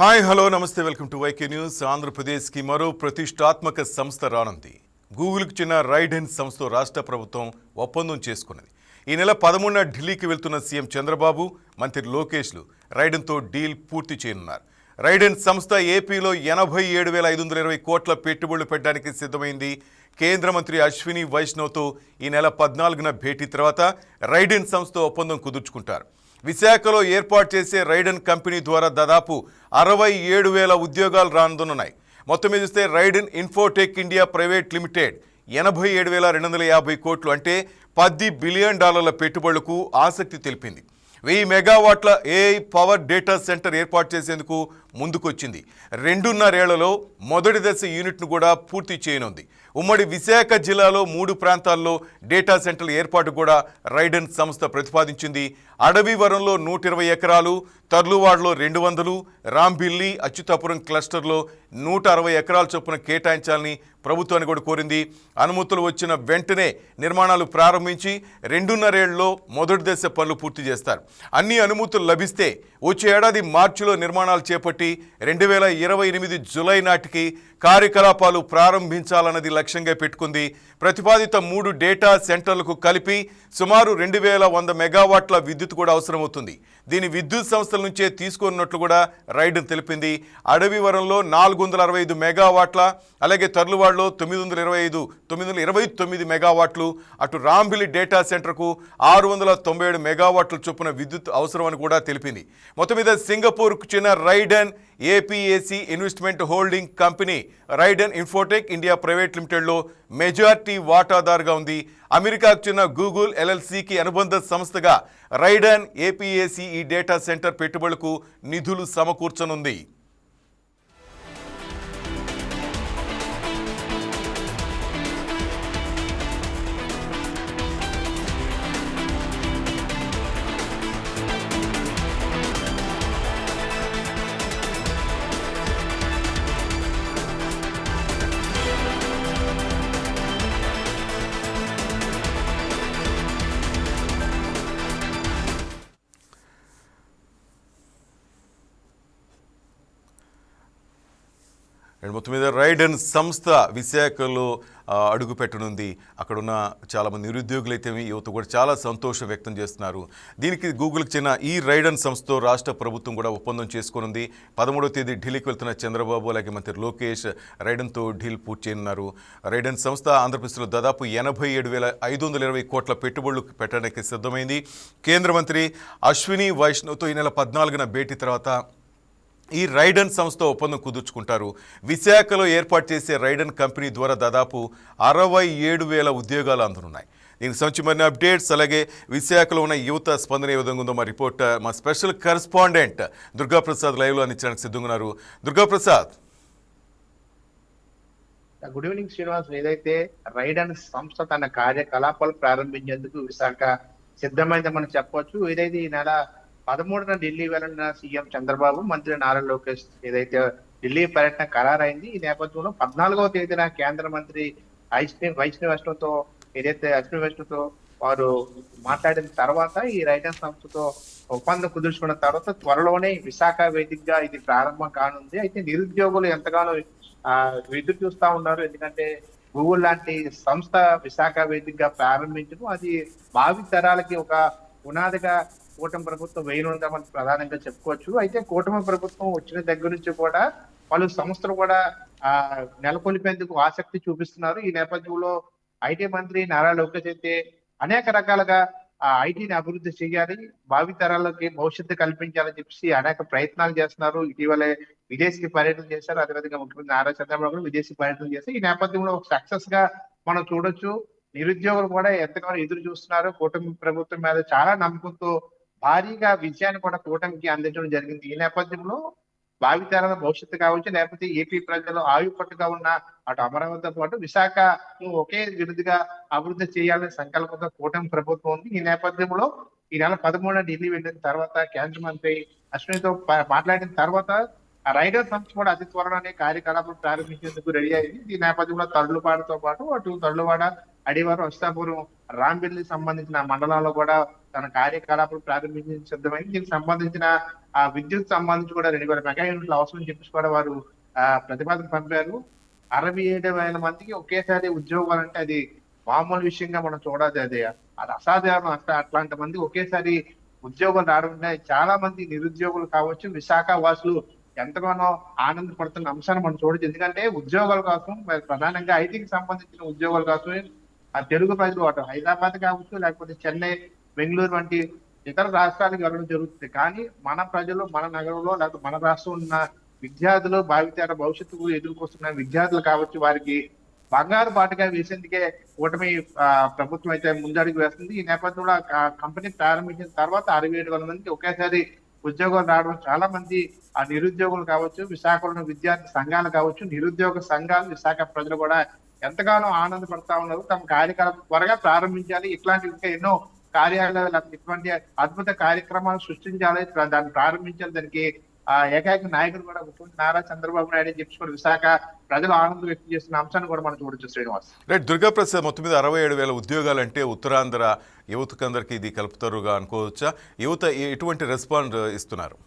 Hi hello నమస్తే welcome to YK news. ఆంధ్రప్రదేశ్కి మరో ప్రతిష్టాత్మక సంస్థ రానుంది. గూగుల్కి చెందిన రైడ్ హెండ్ సంస్థతో రాష్ట్ర ప్రభుత్వం ఒప్పందం చేసుకున్నది. ఈ నెల పదమూడున ఢిల్లీకి వెళ్తున్న సీఎం చంద్రబాబు మంత్రి లోకేష్లు రైడెన్తో డీల్ పూర్తి చేయనున్నారు. రైడెన్ సంస్థ ఏపీలో ఎనభై ఏడు వేల ఐదు వందల ఇరవై కోట్ల పెట్టుబడులు పెట్టడానికి సిద్ధమైంది. కేంద్ర మంత్రి అశ్విని వైష్ణవ్తో ఈ నెల పద్నాలుగున భేటీ తర్వాత రైడెన్ సంస్థ ఒప్పందం కుదుర్చుకుంటారు. విశాఖలో ఏర్పాటు చేసే రైడన్ కంపెనీ ద్వారా దాదాపు అరవై ఏడు వేల ఉద్యోగాలు రానున్నాయి. మొత్తం మీద చూస్తే Raiden Infotech India private limited ఎనభై ఏడు వేల రెండు వందల యాభై కోట్లు అంటే పది బిలియన్ డాలర్ల పెట్టుబడులకు ఆసక్తి తెలిపింది. వెయ్యి మెగావాట్ల ఏఐ పవర్ డేటా సెంటర్ ఏర్పాటు చేసేందుకు ముందుకొచ్చింది. రెండున్నరేళ్ళలో మొదటి దశ యూనిట్ను కూడా పూర్తి చేయనుంది. ఉమ్మడి విశాఖ జిల్లాలో మూడు ప్రాంతాల్లో డేటా సెంటర్ల ఏర్పాటు కూడా రైడన్ సంస్థ ప్రతిపాదించింది. అడవివరంలో నూట ఇరవై ఎకరాలు తర్లువాడలో రెండు వందలు రాంబిల్లి అచ్యుతాపురం క్లస్టర్లో నూట అరవై ఎకరాల చొప్పున కేటాయించాలని ప్రభుత్వాన్ని కూడా కోరింది. అనుమతులు వచ్చిన వెంటనే నిర్మాణాలు ప్రారంభించి రెండున్నరేళ్ళలో మొదటి దశ పనులు పూర్తి చేస్తారు. అన్ని అనుమతులు లభిస్తే వచ్చే ఏడాది మార్చిలో నిర్మాణాలు చేపట్టి రెండు వేల ఇరవై ఎనిమిది జులై నాటికి కార్యకలాపాలు ప్రారంభించాలన్నది లక్ష్యంగా పెట్టుకుంది. ప్రతిపాదిత మూడు డేటా సెంటర్లకు కలిపి సుమారు రెండు వేల వంద మెగావాట్ల విద్యుత్ కూడా అవసరమవుతుంది. దీని విద్యుత్ సంస్థల నుంచే తీసుకున్నట్లు కూడా రైడ్ తెలిపింది. అడవివరంలో నాలుగు వందల అరవై ఐదు మెగావాట్ల అలాగే తర్లువాడలో తొమ్మిది వందల ఇరవై ఐదు తొమ్మిది వందల ఇరవై తొమ్మిది మెగావాట్లు. అటు రాంబిలి డేటా సెంటర్కు ఆరు వందల తొంభై ఏడు మెగావాట్ల చొప్పున విద్యుత్ అవసరమని కూడా తెలిపింది. మొత్తం మీద సింగపూర్కు చెందిన Raiden APAC investment holding company Raiden Infotech India private లిమిటెడ్లో majority వాటాదారుగా ఉంది. అమెరికాకు చెందిన గూగుల్ ఎల్ఎల్సికి అనుబంధ సంస్థగా రైడన్ ఏపీఏసీ ఈ డేటా సెంటర్ పెట్టుబడులకు నిధులు సమకూర్చనుంది. రైడన్ సంస్థ విశాఖలో అడుగుపెట్టనుంది. అక్కడున్న చాలామంది నిరుద్యోగులు అయితే యువత కూడా చాలా సంతోషం వ్యక్తం చేస్తున్నారు. దీనికి గూగుల్కి చెందిన ఈ రైడన్ సంస్థతో రాష్ట్ర ప్రభుత్వం కూడా ఒప్పందం చేసుకునుంది. పదమూడవ తేదీ ఢిల్లీకి వెళ్తున్న చంద్రబాబు అలాగే మంత్రి లోకేష్ రైడన్తో డీల్ పూర్తి చేయనున్నారు. రైడన్ సంస్థ ఆంధ్రప్రదేశ్లో దాదాపు ఎనభై ఏడు వేల ఐదు వందల ఇరవై కోట్ల పెట్టుబడులు పెట్టడానికి సిద్ధమైంది. కేంద్ర మంత్రి అశ్విని వైష్ణవ్తో ఈ నెల పద్నాలుగున భేటీ తర్వాత ఈ రైడన్ సంస్థ ఒప్పందం కుదుర్చుకుంటారు. విశాఖలో ఏర్పాటు చేసే రైడన్ కంపెనీ ద్వారా దాదాపు అరవై ఏడు వేల ఉద్యోగాలు అందుతున్నాయి దీనికి సంబంధించి మరిన్ని అప్డేట్స్ అలాగే విశాఖలో ఉన్న యువత స్పందన ఏ విధంగా ఉందో మా రిపోర్టర్ మా స్పెషల్ కరెస్పాండెంట్ దుర్గాప్రసాద్ లైవ్లో అందించడానికి సిద్ధంగా ఉన్నారు. దుర్గాప్రసాద్. Good evening Srinivas. ఏదైతే రైడ్ అండ్ సంస్థ తన కార్యకలాపాలు ప్రారంభించేందుకు విశాఖ సిద్ధమైందని మనం చెప్పవచ్చు ఏదైతే ఈ నెల పదమూడున ఢిల్లీ వెళ్ళిన సీఎం చంద్రబాబు మంత్రి నారా లోకేష్ ఏదైతే ఢిల్లీ పర్యటన ఖరారైంది ఈ నేపథ్యంలో పద్నాలుగవ తేదీన కేంద్ర మంత్రి ఐష్ణవి వైష్ణవి వైష్ణవ్తో ఏదైతే అశ్విని వారు మాట్లాడిన తర్వాత ఈ రైడ్ సంస్థతో ఒప్పందం కుదుర్చుకున్న తర్వాత త్వరలోనే విశాఖ వేదికగా ఇది ప్రారంభం కానుంది. అయితే నిరుద్యోగులు ఎంతగానో ఆ ఎదురు చూస్తా ఉన్నారు. ఎందుకంటే గూగుల్ లాంటి సంస్థ విశాఖ వేదికగా ప్రారంభించడం అది భావి తరాలకి ఒక పునాదిగా కూటమి ప్రభుత్వం వేయనుందామని ప్రధానంగా చెప్పుకోవచ్చు. అయితే కూటమి ప్రభుత్వం వచ్చిన దగ్గర నుంచి కూడా పలు సంస్థలు కూడా ఆ నెలకొల్పేందుకు ఆసక్తి చూపిస్తున్నారు. ఈ నేపథ్యంలో ఐటీ మంత్రి నారా లోకేష్ అయితే అనేక రకాలుగా ఆ ఐటీని అభివృద్ధి చేయాలి భావి తరాలకి భవిష్యత్తు కల్పించాలని చెప్పేసి అనేక ప్రయత్నాలు చేస్తున్నారు. ఇటీవలే విదేశీ పర్యటన చేశారు. అదేవిధంగా ముఖ్యమంత్రి నారా చంద్రబాబు కూడా విదేశీ పర్యటన చేశారు ఈ నేపథ్యంలో సక్సెస్గా మనం చూడొచ్చు. నిరుద్యోగులు కూడా ఎంతగానో ఎదురు చూస్తున్నారు. కూటమి ప్రభుత్వం మీద చాలా నమ్మకంతో భారీగా విజయాన్ని కూడా కూటమికి అందించడం జరిగింది. ఈ నేపథ్యంలో భావితరాల భవిష్యత్తు కావచ్చు లేకపోతే ఏపీ ప్రజలు ఆయుపట్టుగా ఉన్న అటు అమరావతితో పాటు విశాఖ ఒకే విరుద్ధిగా అభివృద్ధి చేయాలనే సంకల్పంతో కూటమి ప్రభుత్వం ఉంది. ఈ నేపథ్యంలో ఈ నెల పదమూడున ఢిల్లీ వెళ్ళిన తర్వాత కేంద్ర మంత్రి అశ్వినితో మాట్లాడిన తర్వాత రైడర్ సంస్థ కూడా అతి త్వరలోనే కార్యకలాపాలు ప్రారంభించేందుకు రెడీ అయింది. ఈ నేపథ్యంలో తరులుపాడుతో పాటు అటు తరులువాడ అడివారం హస్తాపురం రాంబిల్లి సంబంధించిన మండలాల్లో కూడా తన కార్యకలాపాలు ప్రారంభించి సిద్ధమైంది. దీనికి సంబంధించిన ఆ విద్యుత్ సంబంధించి కూడా రెండు వేల మెగా యూనిట్లు అవసరం చెప్పేసి కూడా వారు ఆ ప్రతిపాదన పంపారు. అరవై ఏడు వేల మందికి ఒకేసారి ఉద్యోగాలు అంటే అది మామూలు విషయంగా మనం చూడాలి అది. అది అసాధారణం. అట్లా అట్లాంటి మంది ఒకేసారి ఉద్యోగం రావడం చాలా మంది నిరుద్యోగులు కావచ్చు విశాఖ వాసులు ఎంతగానో ఆనందపడుతున్న అంశాన్ని మనం చూడొచ్చు. ఎందుకంటే ఉద్యోగాల కోసం మరి ప్రధానంగా ఐటీకి సంబంధించిన ఉద్యోగాల కోసం ఆ తెలుగు ప్రజలు అటు హైదరాబాద్ కావచ్చు లేకపోతే చెన్నై బెంగళూరు వంటి ఇతర రాష్ట్రాలకు వెళ్ళడం జరుగుతుంది. కానీ మన ప్రజలు మన నగరంలో లేకపోతే మన రాష్ట్రం ఉన్న విద్యార్థులు భావితర భవిష్యత్తుకు ఎదుర్కొస్తున్న విద్యార్థులు కావచ్చు వారికి బంగారు బాటగా వేసేందుకే కూటమి ప్రభుత్వం అయితే ముందడుగు వేస్తుంది. ఈ నేపథ్యంలో కంపెనీ ప్రారంభించిన తర్వాత అరవై ఏడు వందల మందికి ఒకేసారి ఉద్యోగాలు రావడం చాలా మంది ఆ నిరుద్యోగులు కావచ్చు విశాఖలో విద్యార్థి సంఘాలు కావచ్చు నిరుద్యోగ సంఘాలు విశాఖ ప్రజలు కూడా ఎంతగానో ఆనందపడతా ఉన్నారు. తమ కార్యకలాపం త్వరగా ప్రారంభించాలి. ఇట్లాంటి ఇంకా ఎన్నో కార్యాలయాలు ఇటువంటి అద్భుత కార్యక్రమాలు సృష్టించాలి దాన్ని ప్రారంభించాలి. దానికి ఆ ఏకైక నాయకుడు కూడా ముఖ్యమంత్రి నారా చంద్రబాబు నాయుడు అని చెప్పి విశాఖ ప్రజలు ఆనందం వ్యక్తం చేస్తున్న అంశాన్ని కూడా మనం చూడొచ్చు శ్రీనివాస్. రైట్ దుర్గాప్రసాద్ మొత్తం మీద అరవై ఏడు వేల ఉద్యోగాలు అంటే ఉత్తరాంధ్ర యువతకందరికీ ఇది కలుపుతారుగా అనుకోవచ్చా? యువత ఎటువంటి రెస్పాండ్ ఇస్తున్నారు?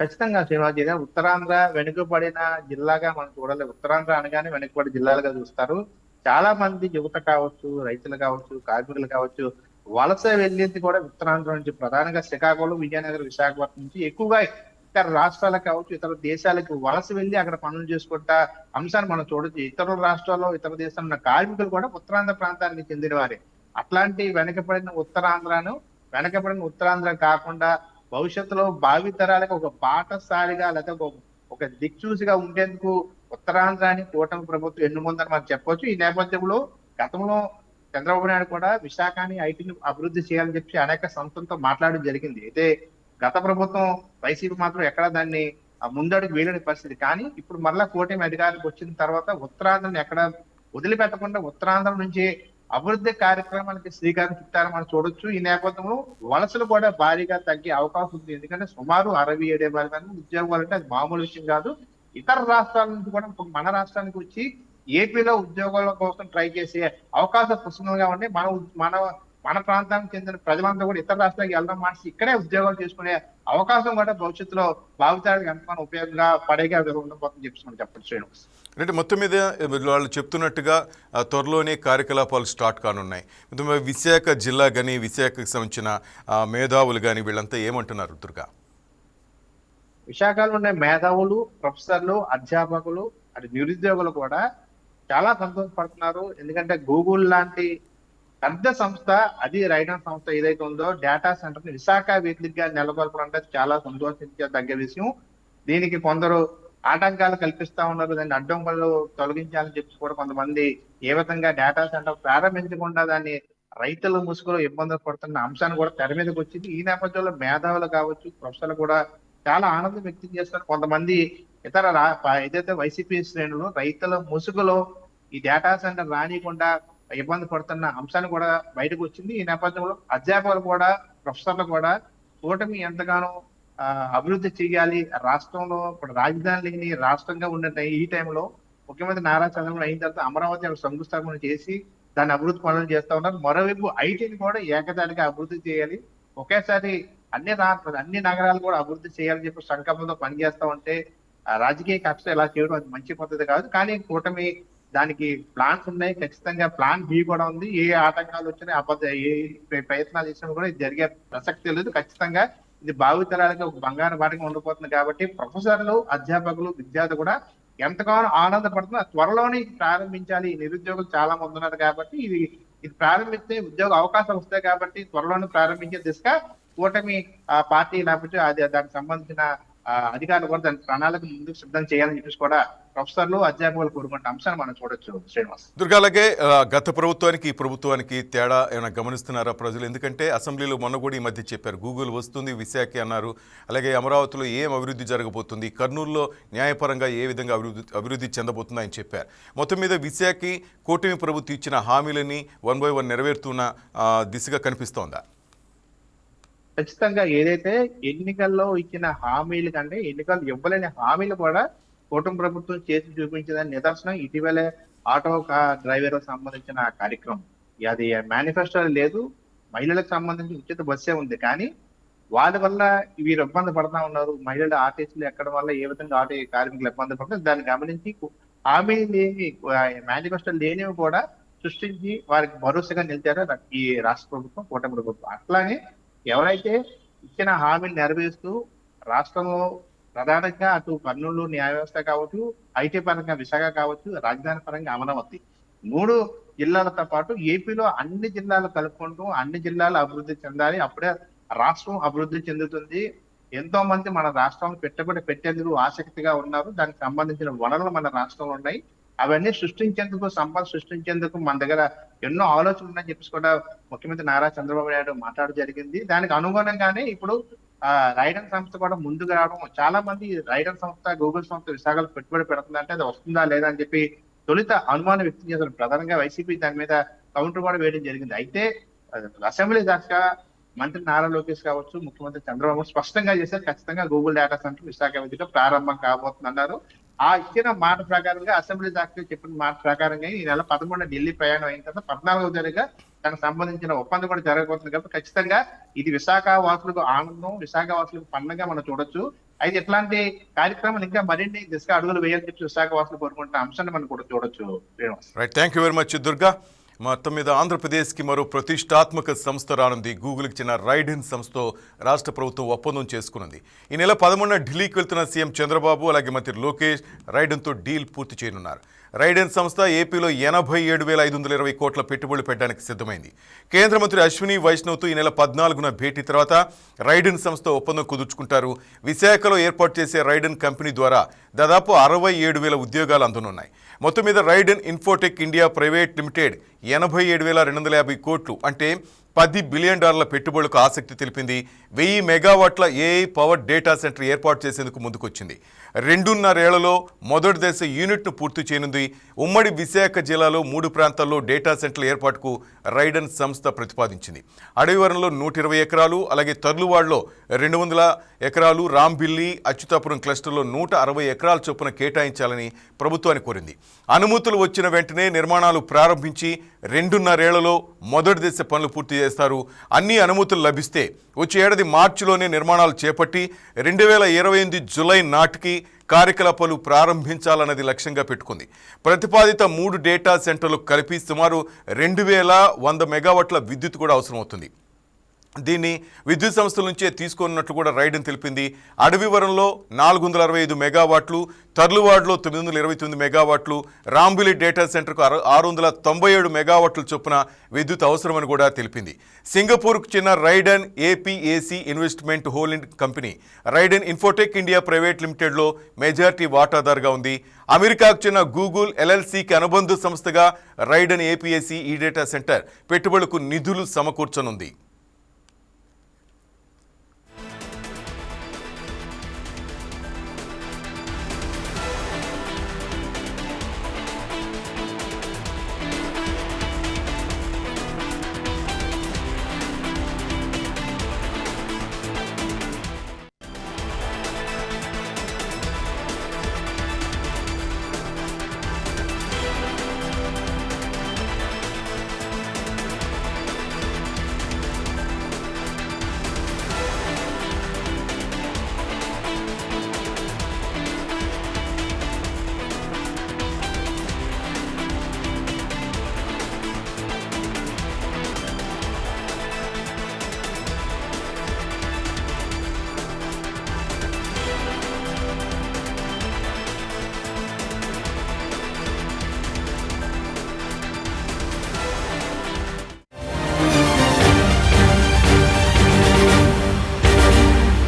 ఖచ్చితంగా శ్రీనివాస్ ఇదే. ఉత్తరాంధ్ర వెనుకబడిన జిల్లాగా మనం చూడాలి ఉత్తరాంధ్ర అనగానే వెనుకబడి జిల్లాలుగా చూస్తారు. చాలా మంది యువత కావచ్చు రైతులు కావచ్చు కార్మికులు కావచ్చు వలస వెళ్ళింది కూడా ఉత్తరాంధ్ర నుంచి ప్రధానంగా శ్రీకాకుళం విజయనగరం విశాఖపట్నం నుంచి ఎక్కువగా ఇతర రాష్ట్రాలకు కావచ్చు ఇతర దేశాలకు వలస వెళ్ళి అక్కడ పనులు చేసుకుంటా అంశాన్ని మనం చూడొచ్చు. ఇతర రాష్ట్రాల్లో ఇతర దేశంలో ఉన్న కార్మికులు కూడా ఉత్తరాంధ్ర ప్రాంతానికి చెందిన వారే అట్లాంటి వెనకబడిన ఉత్తరాంధ్రను వెనకబడిన ఉత్తరాంధ్ర కాకుండా భవిష్యత్తులో భావితరాలకు ఒక పాఠశాలిగా లేదా ఒక దిక్చూసిగా ఉండేందుకు ఉత్తరాంధ్రాన్ని కూటమి ప్రభుత్వం ఎన్నుకుందని మనం చెప్పొచ్చు. ఈ నేపథ్యంలో గతంలో చంద్రబాబు నాయుడు కూడా విశాఖని ఐటీని అభివృద్ధి చేయాలని చెప్పి అనేక సంస్థలతో మాట్లాడడం జరిగింది. అయితే గత ప్రభుత్వం వైసీపీ మాత్రం ఎక్కడ దాన్ని ఆ ముందడుగు వేయలేని పరిస్థితి. కానీ ఇప్పుడు మరలా కూటమి అధికారులకు వచ్చిన తర్వాత ఉత్తరాంధ్రని ఎక్కడ వదిలిపెట్టకుండా ఉత్తరాంధ్ర నుంచి అభివృద్ధి కార్యక్రమానికి శ్రీకారం చుట్టారని మనం చూడొచ్చు. ఈ నేపథ్యంలో వలసలు కూడా భారీగా తగ్గే అవకాశం ఉంది. ఎందుకంటే సుమారు అరవై ఏడు వేల మంది ఉద్యోగాలు అంటే అది మామూలు విషయం కాదు. ఇతర రాష్ట్రాల నుంచి కూడా మన రాష్ట్రానికి వచ్చి ఏపీలో ఉద్యోగాల కోసం ట్రై చేసే అవకాశం పుష్కలంగా ఉండి మన మన మన ప్రాంతానికి చెందిన ప్రజలంతా కూడా ఇతర రాష్ట్రాలకు వెళ్ళడం మానేసి ఇక్కడే ఉద్యోగాలు చేసుకునే అవకాశం కూడా భవిష్యత్తులో భావితానికి ఎంతగానో ఉపయోగంగా పడేగా ఉండబోతుందని చెప్పి మనం చెప్పచ్చు శ్రీనివాస్. అంటే మొత్తం మీద వాళ్ళు చెప్తున్నట్టుగా త్వరలోనే కార్యకలాపాలు స్టార్ట్ కానున్నాయి. మొత్తం విశాఖ జిల్లా కానీ విశాఖకు సంబంధించిన మేధావులు కానీ వీళ్ళంతా ఏమంటున్నారు దుర్గా? విశాఖలో ఉండే మేధావులు ప్రొఫెసర్లు అధ్యాపకులు అటు నిరుద్యోగులు కూడా చాలా సంతోషపడుతున్నారు. ఎందుకంటే గూగుల్ లాంటి పెద్ద సంస్థ అది రైడన్ సంస్థ ఏదైతే ఉందో డేటా సెంటర్ని విశాఖ వేదికగా నెలకొల్పడం అంటే చాలా సంతోషించదగ్గ విషయం. దీనికి కొందరు ఆటంకాలు కల్పిస్తా ఉన్నారు. దాన్ని అడ్డంకులు తొలగించాలని చెప్పి కూడా కొంతమంది ఏ విధంగా డేటా సెంటర్ ప్రారంభించకుండా దాన్ని రైతుల ముసుగులో ఇబ్బందులు పడుతున్న అంశాన్ని కూడా తెర మీదకి వచ్చింది. ఈ నేపథ్యంలో మేధావులు కావచ్చు ప్రొఫెసర్లు కూడా చాలా ఆనందం వ్యక్తం చేస్తారు కొంతమంది ఇతర ఏదైతే వైసీపీ శ్రేణులు రైతుల ముసుగులో ఈ డేటా సెంటర్ రానియకుండా ఇబ్బంది పడుతున్న అంశాన్ని కూడా బయటకు వచ్చింది. ఈ నేపథ్యంలో అధ్యాపకులు కూడా ప్రొఫెసర్లు కూడా కూటమి ఎంతగానో అభివృద్ధి చేయాలి. రాష్ట్రంలో ఇప్పుడు రాజధాని లేని రాష్ట్రంగా ఉన్న ఈ టైంలో ముఖ్యమంత్రి నారా చంద్రబాబు అయిన తర్వాత అమరావతి శంకుస్థాపన చేసి దాన్ని అభివృద్ధి పనులు చేస్తా ఉన్నారు. మరోవైపు ఐటీని కూడా ఏకదాటిగా అభివృద్ధి చేయాలి. ఒకేసారి అన్ని రాష్ట్రాలు అన్ని నగరాలు కూడా అభివృద్ధి చేయాలని చెప్పి సంకల్పంతో పనిచేస్తా ఉంటే రాజకీయ కక్ష ఇలా చేయడం అది మంచి పద్ధతి కాదు. కానీ కూటమి దానికి ప్లాన్స్ ఉన్నాయి. ఖచ్చితంగా ప్లాన్ బి కూడా ఉంది. ఏ ఆటంకాలు వచ్చినా అబద్ధ ఏ ప్రయత్నాలు చేసినా కూడా ఇది జరిగే ప్రసక్తి లేదు. ఖచ్చితంగా ఇది భావితరాలకి ఒక బంగారు బాటగా ఉండిపోతుంది కాబట్టి ప్రొఫెసర్లు అధ్యాపకులు విద్యార్థులు కూడా ఎంతగానో ఆనందపడుతున్నారు. త్వరలోనే ఇది ప్రారంభించాలి. ఈ నిరుద్యోగులు చాలా మంది ఉన్నారు కాబట్టి ఇది ఇది ప్రారంభిస్తే ఉద్యోగ అవకాశాలు వస్తాయి కాబట్టి త్వరలోనే ప్రారంభించే దిశగా కూటమి ఆ, పార్టీ లేకపోతే అది దానికి సంబంధించిన అధికారులు కూడా దాని ప్రణాళిక ముందుకు సిద్ధం చేయాలని చెప్పేసి కూడా ప్రొఫెసర్లు అధ్యాపకులు కోరుకుంటే అంశాన్ని మనం చూడొచ్చు శ్రీనివాస్. దుర్గాలకే గత ప్రభుత్వానికి ఈ ప్రభుత్వానికి తేడా ఏమైనా గమనిస్తున్నారా ప్రజలు? ఎందుకంటే అసెంబ్లీలో మొన్న కూడా ఈ మధ్య చెప్పారు. గూగుల్ వస్తుంది విశాఖ అన్నారు. అలాగే అమరావతిలో ఏం అభివృద్ధి జరగబోతుంది? కర్నూలులో న్యాయపరంగా ఏ విధంగా అభివృద్ధి అభివృద్ధి చెందబోతుంది అని చెప్పారు. మొత్తం మీద విశాఖ కూటమి ప్రభుత్వం ఇచ్చిన హామీలని వన్ బై వన్ నెరవేరుతున్న దిశగా కనిపిస్తోందా? ఖచ్చితంగా ఏదైతే ఎన్నికల్లో ఇచ్చిన హామీలు కంటే ఎన్నికలు ఇవ్వలేని హామీలు కూడా కూటమి ప్రభుత్వం చేసి చూపించిందని నిదర్శనం. ఇటీవలే ఆటో డ్రైవర్ సంబంధించిన కార్యక్రమం. అది మేనిఫెస్టో లేదు. మహిళలకు సంబంధించి ఉచిత బస్సే ఉంది. కానీ వాళ్ళ వల్ల వీరు ఇబ్బంది పడతా ఉన్నారు. మహిళలు ఆర్టీసీలు ఎక్కడ వల్ల ఏ విధంగా ఆటో కార్మికులు ఇబ్బంది పడుతున్నారు దాన్ని గమనించి హామీ లేని మేనిఫెస్టో లేనివి కూడా సృష్టించి వారికి భరోసాగా నిలిచారో. ఈ రాష్ట్ర ప్రభుత్వం కూటమి ప్రభుత్వం. అట్లానే ఎవరైతే ఇచ్చిన హామీని నెరవేరుస్తూ రాష్ట్రంలో ప్రధానంగా అటు కర్నూలు న్యాయ వ్యవస్థ కావచ్చు ఐటీ పరంగా విశాఖ కావచ్చు రాజధాని పరంగా అమరావతి మూడు జిల్లాలతో పాటు ఏపీలో అన్ని జిల్లాలు కలుపుకుంటూ అన్ని జిల్లాలు అభివృద్ధి చెందాలి. అప్పుడే రాష్ట్రం అభివృద్ధి చెందుతుంది. ఎంతో మంది మన రాష్ట్రంలో పెట్టుబడి పెట్టేందుకు ఆసక్తిగా ఉన్నారు. దానికి సంబంధించిన వనరులు మన రాష్ట్రంలో ఉన్నాయి. అవన్నీ సృష్టించేందుకు సంపద సృష్టించేందుకు మన దగ్గర ఎన్నో ఆలోచనలు ఉన్నాయని చెప్పేసి కూడా ముఖ్యమంత్రి నారా చంద్రబాబు నాయుడు మాట్లాడడం జరిగింది. దానికి అనుగుణంగానే ఇప్పుడు ఆ రైడన్ సంస్థ కూడా ముందుకు రావడం చాలా మంది రైడన్ సంస్థ గూగుల్ సంస్థ విశాఖలో పెట్టుబడి పెడుతుందంటే అది వస్తుందా లేదా అని చెప్పి తొలుత అనుమానం వ్యక్తం చేశారు. ప్రధానంగా వైసీపీ దాని మీద కౌంటర్ కూడా వేయడం జరిగింది. అయితే అసెంబ్లీ దాకా మంత్రి నారా లోకేష్ కావచ్చు ముఖ్యమంత్రి చంద్రబాబు స్పష్టంగా చేశారు ఖచ్చితంగా గూగుల్ డేటా సెంటర్ విశాఖ వేదిక ప్రారంభం కాబోతుంది అన్నారు ఆ ఇచ్చిన మాట ప్రకారంగా అసెంబ్లీ దాకా చెప్పిన మాట ప్రకారంగా ఈ నెల పదమూడు ఢిల్లీ ప్రయాణం అయిన తర్వాత పద్నాలుగో తారీఖుగా దానికి సంబంధించిన ఒప్పందం కూడా జరగబోతుంది కాబట్టి ఖచ్చితంగా ఇది విశాఖ వాసులకు ఆనందం విశాఖ వాసులకు పండుగ మనం చూడొచ్చు. అయితే ఇట్లాంటి కార్యక్రమాలు ఇంకా మరిన్ని దిశగా అడుగులు వేయాలని చెప్పి విశాఖ వాసులు కోరుకుంటున్న అంశాన్ని మనం కూడా చూడొచ్చు. Srinivas. Thank you very much Durga. మొత్తం మీద ఆంధ్రప్రదేశ్కి మరో ప్రతిష్టాత్మక సంస్థ రానుంది. గూగుల్కి చెందిన రైడెన్ సంస్థతో రాష్ట్ర ప్రభుత్వం ఒప్పందం చేసుకున్నది ఈ నెల పదమూడున ఢిల్లీకి వెళ్తున్న సీఎం చంద్రబాబు అలాగే మంత్రి లోకేష్ రైడెన్తో డీల్ పూర్తి చేయనున్నారు. రైడెన్ సంస్థ ఏపీలో ఎనభై ఏడు వేల ఐదు వందల ఇరవై కోట్ల పెట్టుబడులు పెట్టడానికి సిద్ధమైంది. కేంద్ర మంత్రి అశ్విని వైష్ణవ్తో ఈ నెల పద్నాలుగున భేటీ తర్వాత రైడెన్ సంస్థ ఒప్పందం కుదుర్చుకుంటారు. విశాఖలో ఏర్పాటు చేసే రైడెన్ కంపెనీ ద్వారా దాదాపు అరవై ఏడు వేల ఉద్యోగాలు అందనున్నాయి. మొత్తం మీద Raiden Infotech India private limited ఎనభై ఏడు వేల రెండు వందల యాభై కోట్లు అంటే పది బిలియన్ డాలర్ల పెట్టుబడులకు ఆసక్తి తెలిపింది వెయ్యి మెగావాట్ల ఏఐ పవర్ డేటా సెంటర్ ఏర్పాటు చేసేందుకు ముందుకొచ్చింది. రెండున్నరేళ్ళలో మొదటి దశ యూనిట్ను పూర్తి చేయనుంది. ఉమ్మడి విశాఖ జిల్లాలో మూడు ప్రాంతాల్లో డేటా సెంటర్ల ఏర్పాటుకు రైడన్ సంస్థ ప్రతిపాదించింది. అడవివరంలో నూట ఇరవై ఎకరాలు అలాగే తర్లువాడలో రెండు వందల ఎకరాలు రాంబిల్లి అచ్యుతాపురం క్లస్టర్లో నూట అరవై ఎకరాల చొప్పున కేటాయించాలని ప్రభుత్వాన్ని కోరింది. అనుమతులు వచ్చిన వెంటనే నిర్మాణాలు ప్రారంభించి రెండున్నరేళ్ళలో మొదటి దశ పనులు పూర్తి చేస్తారు. అన్ని అనుమతులు లభిస్తే వచ్చే ఏడాది మార్చిలోనే నిర్మాణాలు చేపట్టి రెండు వేల ఇరవై ఎనిమిది జులై నాటికి కార్యకలాపాలు ప్రారంభించాలన్నది లక్ష్యంగా పెట్టుకుంది. ప్రతిపాదిత మూడు డేటా సెంటర్లు కలిపి సుమారు రెండు వేల వంద మెగావాట్ల విద్యుత్ కూడా అవసరమవుతుంది. దీన్ని విద్యుత్ సంస్థల నుంచే తీసుకున్నట్లు కూడా రైడన్ తెలిపింది. అడవివరంలో నాలుగు వందల అరవై ఐదు మెగావాట్లు తర్లువాడ్లో తొమ్మిది వందల ఇరవై తొమ్మిది మెగావాట్లు రాంబిలి డేటా సెంటర్కు ఆరు వందల తొంభై ఏడు మెగావాట్ల చొప్పున విద్యుత్ అవసరమని కూడా తెలిపింది. సింగపూర్కు చెందిన Raiden APAC investment holding company Raiden Infotech India private లిమిటెడ్లో majority వాటాదారుగా ఉంది. అమెరికాకు చెందిన గూగుల్ ఎల్ఎల్సీకి అనుబంధ సంస్థగా రైడన్ ఏపీఎస్సీ ఈ డేటా సెంటర్ పెట్టుబడులకు నిధులు సమకూర్చనుంది.